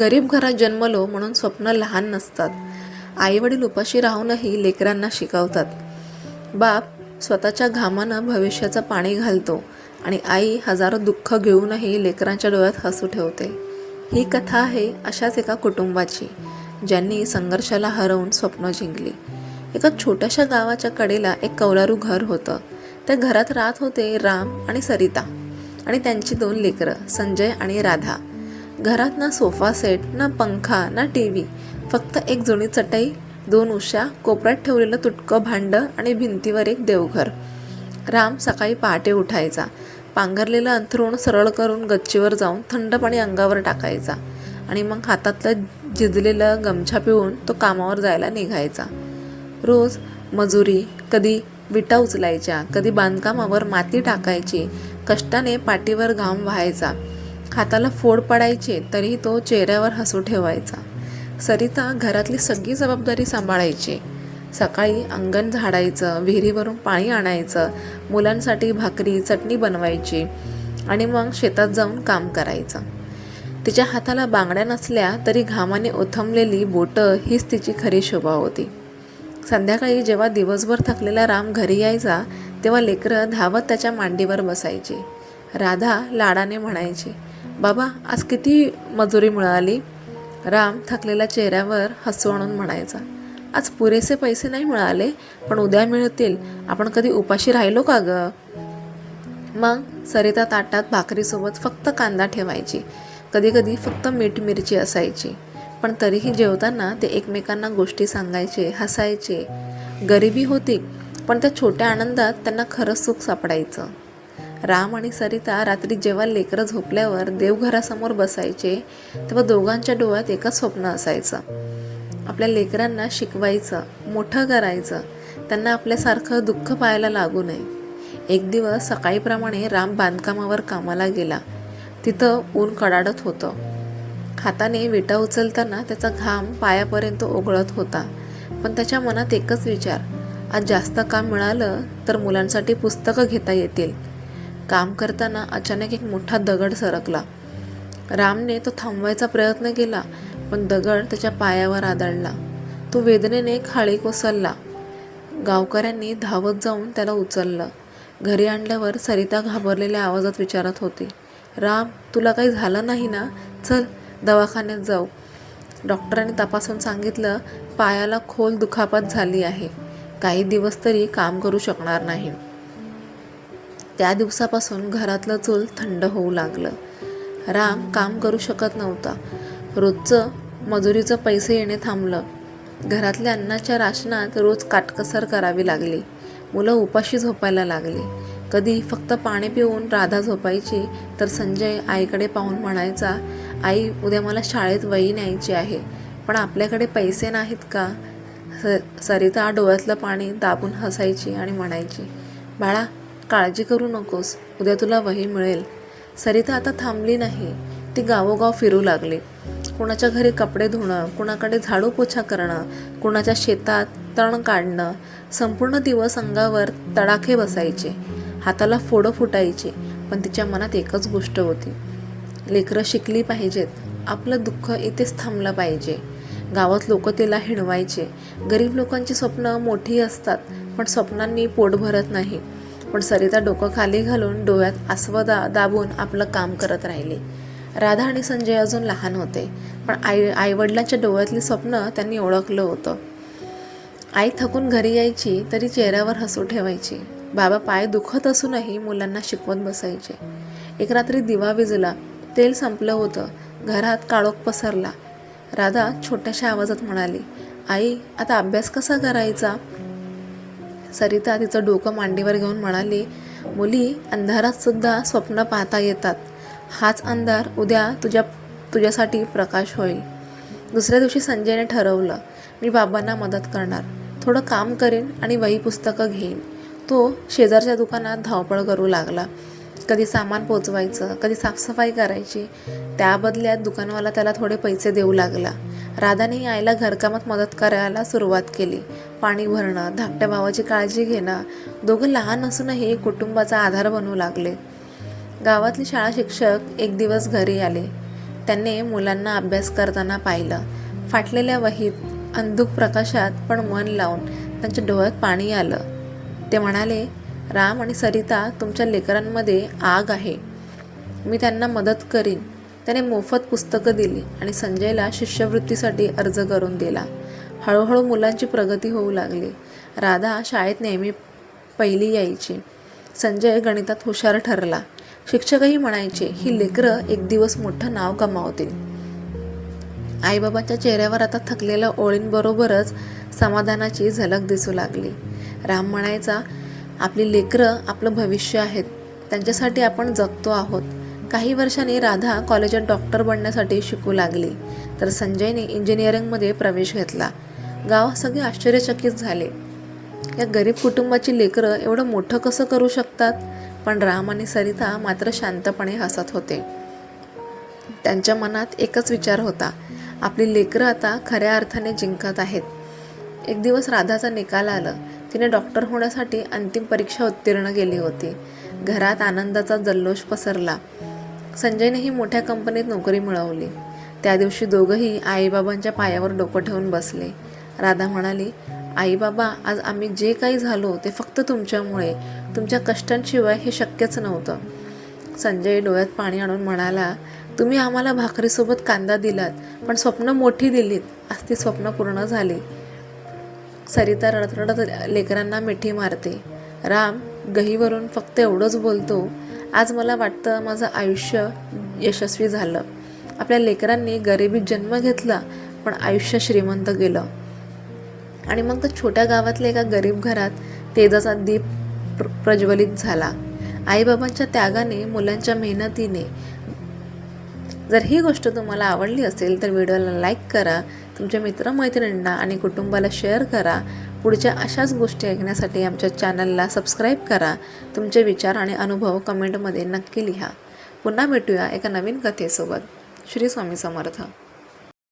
गरीब घरात जन्मलो म्हणून स्वप्न लहान नसतात. आईवडील उपाशी राहूनही लेकरांना शिकवतात. बाप स्वतःच्या घामानं भविष्याचं पाणी घालतो आणि आई हजारो दुःख घेऊनही लेकरांच्या डोळ्यात हसू ठेवते. ही कथा आहे अशाच एका कुटुंबाची ज्यांनी संघर्षाला हरवून स्वप्न जिंकली. एका छोट्याशा गावाच्या कडेला एक कौलारू घर होतं. त्या घरात राहत होते राम आणि सरिता आणि त्यांची दोन लेकरं संजय आणि राधा. घरात ना सोफा सेट ना पंखा ना टी व्ही फक्त एक जुनी चटई दोन उशा कोपऱ्यात ठेवलेलं तुटकं भांडं आणि भिंतीवर एक देवघर. राम सकाळी पहाटे उठायचा. पांघरलेलं अंथरूण सरळ करून गच्चीवर जाऊन थंड पाणी अंगावर टाकायचा. आणि मग हातातलं झिजलेलं गमछा पिऊन तो कामावर जायला निघायचा. रोज मजुरी कधी विटा उचलायच्या कधी बांधकामावर माती टाकायची कष्टाने पाठीवर घाम व्हायचा. हाताला फोड पडायचे तरीही तो चेहऱ्यावर हसू ठेवायचा. सरिता घरातली सगळी जबाबदारी सांभाळायची. सकाळी अंगण झाडायचं विहिरीवरून पाणी आणायचं मुलांसाठी भाकरी चटणी बनवायची आणि मग शेतात जाऊन काम करायचं. तिच्या हाताला बांगड्या नसल्या तरी घामाने ओथंबलेली बोटं हीच तिची खरी शोभा होती. संध्याकाळी जेव्हा दिवसभर थकलेला राम घरी यायचा तेव्हा लेकरं धावत त्याच्या मांडीवर बसायची. राधा लाडाने म्हणायची बाबा आज किती मजुरी मिळाली? राम थकलेल्या चेहऱ्यावर हसू आणून म्हणायचा. आज पुरेसे पैसे नाही मिळाले पण उद्या मिळतील. आपण कधी उपाशी राहिलो का ग? मग सरिता ताटात भाकरीसोबत फक्त कांदा ठेवायची. कधीकधी फक्त मीठ मिरची असायची. पण तरीही जेवताना ते एकमेकांना गोष्टी सांगायचे हसायचे. गरिबी होती पण त्या छोट्या आनंदात त्यांना खरंच सुख सापडायचं. राम आणि सरिता रात्री जेव्हा लेकरं झोपल्यावर देवघरासमोर बसायचे तेव्हा दोघांच्या डोळ्यात एकच स्वप्न असायचं. आपल्या लेकरांना शिकवायचं मोठं करायचं त्यांना आपल्यासारखं दुःख पाहायला लागू नये. एक दिवस सकाळीप्रमाणे राम बांधकामावर कामाला गेला. तिथं ऊन कडाडत होतं. हाताने विटा उचलताना त्याचा घाम पायापर्यंत ओघळत होता. पण त्याच्या मनात एकच विचार आज जास्त काम मिळालं तर मुलांसाठी पुस्तकं घेता येतील. काम करताना अचानक एक मोठा दगड सरकला. रामने तो थांबवायचा प्रयत्न केला पण दगड त्याच्या पायावर आदळला. तो वेदनेने खाळी कोसळला. गावकऱ्यांनी धावत जाऊन त्याला उचललं. घरी आणल्यावर सरिता घाबरलेल्या आवाजात विचारत होती राम तुला काही झालं नाही ना? चल दवाखान्यात जाऊ. डॉक्टरांनी तपासून सांगितलं पायाला खोल दुखापत झाली आहे. काही दिवस तरी काम करू शकणार नाही. त्या दिवसापासून घरातलं चूल थंड होऊ लागलं. राम काम करू शकत नव्हता. रोजचं मजुरीचं पैसे येणे थांबलं. घरातल्या अन्नाच्या राशनात रोज काटकसर करावी लागली. मुलं उपाशी झोपायला लागली. कधी फक्त पाणी पिऊन राधा झोपायची तर संजय आईकडे पाहून म्हणायचा आई उद्या मला शाळेत वही न्यायची आहे पण आपल्याकडे पैसे नाहीत का? स सरिता डोळ्यातलं पाणी दाबून हसायची आणि म्हणायची बाळा काळजी करू नकोस उद्या तुला वही मिळेल. सरिता आता थांबली नाही. ती गावोगाव फिरू लागली. कुणाच्या घरी कपडे धुणं कुणाकडे झाडू पोछा करणं कुणाच्या शेतात तण काढणं संपूर्ण दिवस अंगावर तडाखे बसायचे. हाताला फोडं फुटायचे पण तिच्या मनात एकच गोष्ट होती. लेकरं शिकली पाहिजेत. आपलं दुःख इथेच थांबलं पाहिजे. गावात लोक तिला हिणवायचे. गरीब लोकांची स्वप्न मोठी असतात पण स्वप्नांनी पोट भरत नाही. पण सरिता डोकं खाली घालून डोळ्यात आस्वदा दाबून आपलं काम करत राहिली. राधा आणि संजय अजून लहान होते पण आई आईवडिलांच्या डोळ्यातली स्वप्न त्यांनी ओळखलं होतं. आई थकून घरी यायची तरी चेहऱ्यावर हसू ठेवायची. बाबा पाय दुखत असूनही मुलांना शिकवत बसायचे. एक रात्री दिवा विजला तेल संपलं होतं घरात काळोख पसरला. राधा छोट्याशा आवाजात म्हणाली आई आता अभ्यास कसा करायचा? सरिता तिचं डोकं मांडीवर घेऊन म्हणाली मुली अंधारातसुद्धा स्वप्न पाहता येतात. हाच अंधार उद्या तुझ्या तुझ्यासाठी प्रकाश होईल. दुसऱ्या दिवशी संजयने ठरवलं मी बाबांना मदत करणार. थोडं काम करेन आणि वही पुस्तकं घेईन. तो शेजारच्या दुकानात धावपळ करू लागला. कधी सामान पोचवायचं कधी साफसफाई करायची त्या बदल्यात दुकानवाला त्याला थोडे पैसे देऊ लागला. राधाने आईला घरकामात मदत करायला सुरुवात केली. पाणी भरणं धाकट्या भावाची काळजी घेणं दोघं लहान असूनही कुटुंबाचा आधार बनू लागले. गावातले शाळा शिक्षक एक दिवस घरी आले. त्यांनी मुलांना अभ्यास करताना पाहिलं. फाटलेल्या वहीत अंधुक प्रकाशात पण मन लावून त्यांच्या डोळ्यात पाणी आलं. ते म्हणाले राम आणि सरिता तुमच्या लेकरांमध्ये आग आहे. मी त्यांना मदत करीन. त्याने मोफत पुस्तकं दिली आणि संजयला शिष्यवृत्तीसाठी अर्ज करून दिला. हळूहळू मुलांची प्रगती होऊ लागली. राधा शाळेत नेहमी पहिली यायची. संजय गणितात हुशार ठरला. शिक्षकही म्हणायचे ही लेकरं एक दिवस मोठं नाव कमावतील. आईबाबाच्या चेहऱ्यावर आता थकलेल्या ओळींबरोबरच समाधानाची झलक दिसू लागली. राम म्हणायचा आपली लेकरं आपलं भविष्य आहेत. त्यांच्यासाठी आपण जगतो आहोत. काही वर्षांनी राधा कॉलेजात डॉक्टर बनण्यासाठी शिकू लागली तर संजयने इंजिनिअरिंगमध्ये प्रवेश घेतला. गाव सगळे आश्चर्यचकित झाले. या गरीब कुटुंबाची लेकरं एवढं मोठं कसं करू शकतात? पण राम आणि सरिता मात्र शांतपणे हसत होते. त्यांच्या मनात एकच विचार होता आपली लेकरं आता खऱ्या अर्थाने जिंकत आहेत. एक दिवस राधाचा निकाल आलं. तिने डॉक्टर होण्यासाठी अंतिम परीक्षा उत्तीर्ण केली होती. घरात आनंदाचा जल्लोष पसरला. संजयनेही मोठ्या कंपनीत नोकरी मिळवली. त्या दिवशी दोघंही आईबाबांच्या पायावर डोकं ठेवून बसले. राधा म्हणाली आईबाबा आज आम्ही जे काही झालो ते फक्त तुमच्यामुळे. तुमच्या कष्टांशिवाय हे शक्यच नव्हतं. संजय डोळ्यात पाणी आणून म्हणाला तुम्ही आम्हाला भाकरीसोबत कांदा दिलात पण स्वप्न मोठी दिलीत. आज ती स्वप्न पूर्ण झाली. सरिता रडत रडत लेकरांना मिठी मारते. राम गहीवरून फक्त एवढंच बोलतो आज मला वाटतं माझं आयुष्य यशस्वी झालं. आपल्या लेकरांनी गरिबीत जन्म घेतला पण आयुष्य श्रीमंत गेलं. आणि मग तर छोट्या गावातल्या एका गरीब घरात तेजाचा दीप प्र प्रज्वलित झाला. आईबाबांच्या त्यागाने मुलांच्या मेहनतीने. जर ही गोष्ट तुम्हाला आवडली असेल तर व्हिडिओला लाईक करा तुमच्या मित्रमैत्रिणींना आणि कुटुंबाला शेअर करा. पुढच्या अशाच गोष्टी ऐकण्यासाठी आमच्या चॅनलला सबस्क्राईब करा तुमचे विचार आणि अनुभव कमेंटमध्ये नक्की लिहा. पुन्हा भेटूया एका नवीन कथेसोबत. श्री स्वामी समर्थ.